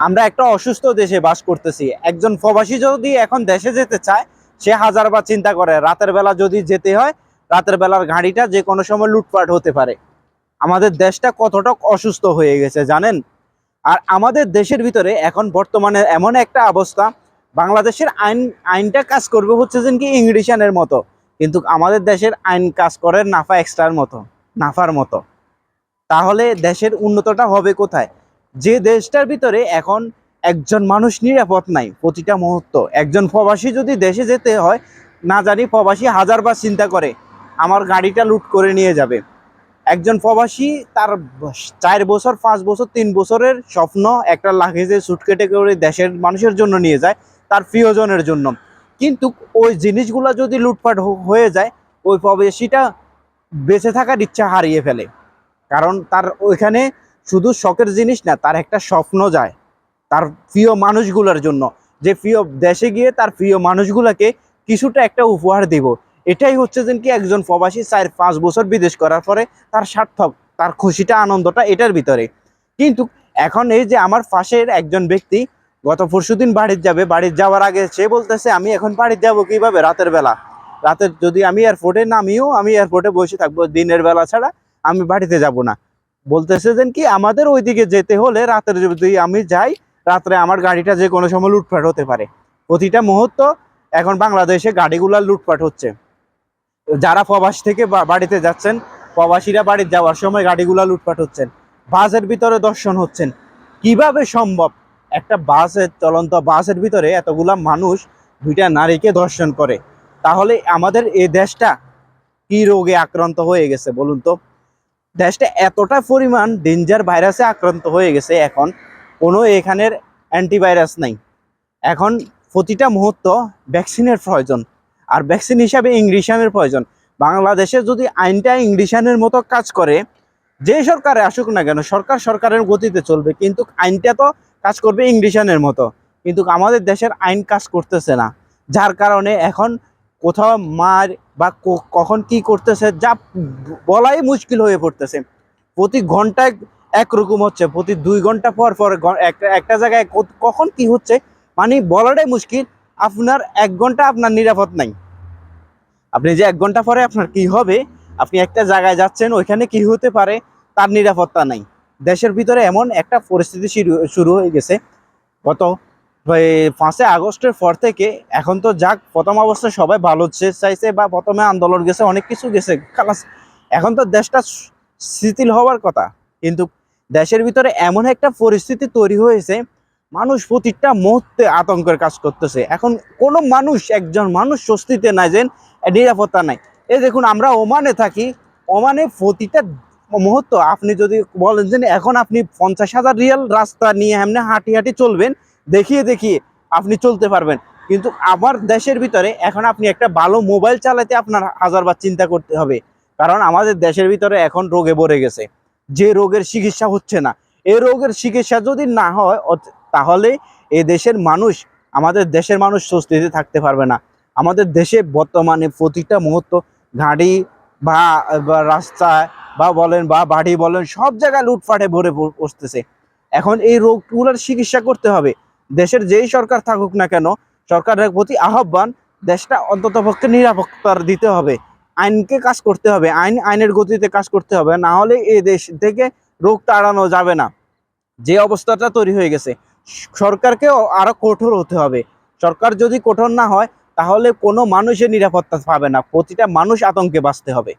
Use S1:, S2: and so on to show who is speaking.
S1: আমরা একটা অসুস্থ দেশে বাস করতেছি। একজন প্রবাসী যদি এখন দেশে যেতে চায়, সে হাজারবার চিন্তা করে, রাতের বেলা যদি যেতে হয়, রাতের বেলার গাড়িটা যে কোনো সময় লুটপাট হতে পারে। আমাদের দেশটা কতটা অসুস্থ হয়ে গেছে, জানেন? আর আমাদের দেশের ভিতরে এখন বর্তমানে এমন একটা অবস্থা, বাংলাদেশের আইন, আইনটা কাজ করবে হচ্ছে যেন কি? ইংলিশানের মতো। কিন্তু আমাদের দেশের আইন কাজ করে নাফা এক্সট্রার মতো, নাফার মতো। তাহলে দেশের উন্নতটা হবে কোথায়? যে দেশটার ভিতরে এখন একজন মানুষ নিরাপদ নাই, প্রতিটা মুহূর্ত। একজন প্রবাসী যদি দেশে যেতে হয়, না জানি প্রবাসী হাজারবার চিন্তা করে, আমার গাড়িটা লুট করে নিয়ে যাবে। একজন প্রবাসী তার চার বছর, পাঁচ বছর, তিন বছরের স্বপ্ন একটা লাগেজে সুটকেটে করে দেশের মানুষের জন্য নিয়ে যায়, তার প্রিয়জনের জন্য। কিন্তু ওই জিনিসগুলো যদি লুটপাট হয়ে যায়, ওই প্রবাসীটা বেঁচে থাকার ইচ্ছা হারিয়ে ফেলে। কারণ তার ওইখানে শুধু শখের জিনিস না, তার একটা স্বপ্ন যায় তার প্রিয় মানুষগুলোর জন্য। যে প্রিয় দেশে গিয়ে তার প্রিয় মানুষগুলোকে কিছুটা একটা উপহার দিব। এটাই হচ্ছে যেন কি একজন প্রবাসী চার, পাঁচ বছর বিদেশ করার পরে তার সার্থক তার খুশিটা, আনন্দটা এটার ভিতরে। কিন্তু এখন এই যে আমার পাশের একজন ব্যক্তি গত পরশুদিন বাড়ির যাবে বাড়ির যাওয়ার আগে সে বলতেছে, আমি এখন বাড়ির যাব কীভাবে রাতের বেলা? রাতের যদি আমি এয়ারপোর্টে নামিও, আমি এয়ারপোর্টে বসে থাকব, দিনের বেলা ছাড়া আমি বাড়িতে যাব না। বলতেছে যেন কি, আমাদের ওইদিকে যেতে হলে রাতের যদি আমি যাই, রাত্রে আমার গাড়িটা যে কোনো সময় লুটপাট হতে পারে। প্রতিটা মুহূর্ত এখন বাংলাদেশে গাড়িগুলা লুটপাট হচ্ছে। যারা প্রবাস থেকে বাড়িতে যাচ্ছেন, প্রবাসীরা বাড়ি যাওয়ার সময় গাড়িগুলা লুটপাট হচ্ছেন। বাসের ভিতরে দর্শন হচ্ছেন। কীভাবে সম্ভব? একটা বাসের চলন্ত বাসের ভিতরে এতগুলা মানুষ, দুইটা নারীকে দর্শন করে। তাহলে আমাদের এই দেশটা কি রোগে আক্রান্ত হয়ে গেছে বলুন তো? দেশটা এতটা পরিমাণ ডেঞ্জার ভাইরাসে আক্রান্ত হয়ে গেছে এখন, কোনো এখানের অ্যান্টিভাইরাস নাই। এখন প্রতিটা মুহূর্ত ভ্যাকসিনের প্রয়োজন, আর ভ্যাকসিন হিসাবে ইংলিশানের প্রয়োজন। বাংলাদেশে যদি আইনটা ইংলিশানের মতো কাজ করে, যে সরকারে আসুক না কেন, সরকার সরকারের গতিতে চলবে, কিন্তু আইনটা তো কাজ করবে ইংলিশানের মতো। কিন্তু আমাদের দেশের আইন কাজ করতেছে না, যার কারণে এখন কোথাও মার বা কখন কি করতেছে, যা বলাই মুশকিল হয়ে পড়তেছে। প্রতি ঘন্টায় একরকম হচ্ছে, প্রতি দুই ঘণ্টা পর পর একটা জায়গায় কখন কি হচ্ছে মানে বলাটাই মুশকিল। আপনার এক ঘণ্টা আপনার নিরাপদ নাই। আপনি যে এক ঘণ্টা পরে আপনার কি হবে, আপনি একটা জায়গায় যাচ্ছেন, ওইখানে কি হতে পারে, তার নিরাপত্তা নাই। দেশের ভিতরে এমন একটা পরিস্থিতি শুরু- হয়ে গেছে। গত পাঁচই আগস্টের পর থেকে এখন তো যাক, প্রথম অবস্থায় সবাই ভালো হচ্ছে চাইছে বা প্রথমে আন্দোলন গেছে, অনেক কিছু গেছে। খালাস, এখন তো দেশটা শিথিল হওয়ার কথা। কিন্তু দেশের ভিতরে এমন একটা পরিস্থিতি তৈরি হয়েছে, মানুষ প্রতিটা মুহূর্তে আতঙ্কের কাজ করতেছে। এখন কোনো মানুষ, একজন মানুষ স্বস্তিতে নাই যে নিরাপত্তা নাই। এই দেখুন, আমরা ওমানে থাকি। ওমানে প্রতিটা মুহূর্ত আপনি যদি বলেন যে এখন আপনি পঞ্চাশ হাজার রিয়াল রাস্তা নিয়ে এমনি হাঁটি হাঁটি চলবেন দেখিয়ে দেখিয়ে আপনি চলতে পারবেন। কিন্তু আমার দেশের ভিতরে এখন আপনি একটা ভালো মোবাইল চালাতে আপনার হাজারবার চিন্তা করতে হবে। কারণ আমাদের দেশের ভিতরে এখন রোগে ভরে গেছে। যে রোগের চিকিৎসা হচ্ছে না। এই রোগের চিকিৎসা যদি না হয় তাহলে এ দেশের মানুষ, আমাদের দেশের মানুষ স্বস্তিতে থাকতে পারবে না। আমাদের দেশে বর্তমানে প্রতিটা মুহূর্ত বা বা রাস্তায় বা বলেন বা বাড়ি বলেন সব জায়গায় লুটফাটে ভরে বসতেছে এখন এই রোগগুলোর চিকিৎসা করতে হবে। দেশের যেই সরকার থাকুক না কেন, সরকারের প্রতি আহ্বান দেশটা অন্ততপক্ষে নিরাপত্তার দিতে হবে। আইনকে কাজ করতে হবে, আইন, আইনের গতিতে কাজ করতে হবে, না হলে এই দেশ থেকে রোগ তাড়ানো যাবে না। যে অবস্থাটা তৈরি হয়ে গেছে, সরকারকে আরও কঠোর হতে হবে। সরকার যদি কঠোর না হয়, তাহলে কোনো মানুষের নিরাপত্তা পাবে না, প্রতিটা মানুষ আতঙ্কে বাঁচতে হবে।